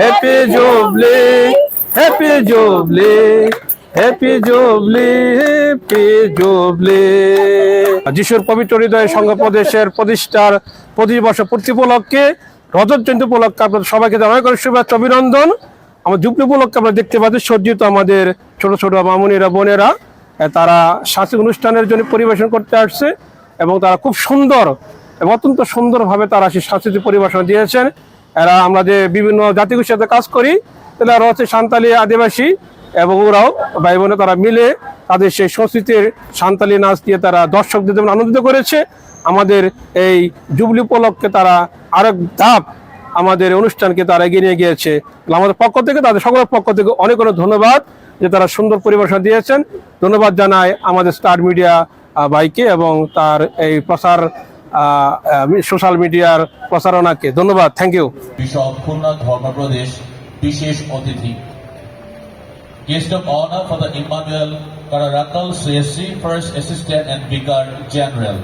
Happy jubilee happy jubilee happy jubilee happy jubilee যিশুর পবিত্র হৃদয় সংঘ প্রদেশের প্রতিষ্ঠার পঁচিশ বর্ষ পূর্তি উপলক্ষে, রজত জয়ন্তী উপলক্ষে আপনাদের সবাইকে জানাই করে শুভেচ্ছা, অভিনন্দন। আমার জুবলি উপলক্ষে আমরা দেখতে পাচ্ছি সজ্জিত আমাদের ছোট ছোট মামুনিরা, বোনেরা, তারা সাংস্কৃতিক অনুষ্ঠানের জন্য পরিবেশন করতে আসছে এবং তারা খুব সুন্দর এবং অত্যন্ত সুন্দরভাবে তারা সেই সাংস্কৃতিক পরিবেশন দিয়েছেন। এরা আমরা যে বিভিন্ন জাতিগোষ্ঠীর সাথে কাজ করি, তাহলে ওরা হচ্ছে সান্তালি আদিবাসী এবং ওরাও ভাই বোনে তারা মিলে তাদের সেই সংস্কৃতির সান্তালি নাচ দিয়ে তারা দর্শকদের যেমন আনন্দিত করেছে, আমাদের এই জুবলি উপলক্ষে তারা আরেক ধাপ আমাদের অনুষ্ঠানকে তারা এগিয়ে নিয়ে গিয়েছে। আমাদের পক্ষ থেকে, তাদের সকলের পক্ষ থেকে অনেক অনেক ধন্যবাদ যে তারা সুন্দর পরিবেশন দিয়েছেন। ধন্যবাদ জানায় আমাদের স্টার মিডিয়া ভাইকে এবং তার এই প্রচার সোশ্যাল মিডিয়ার প্রচারণাকে ধন্যবাদ thank you Khulna Dharma Pradesh, বিশেষ অতিথি Guest of honor for the Emmanuel Kararakal CSC First Assistant and Vicar General.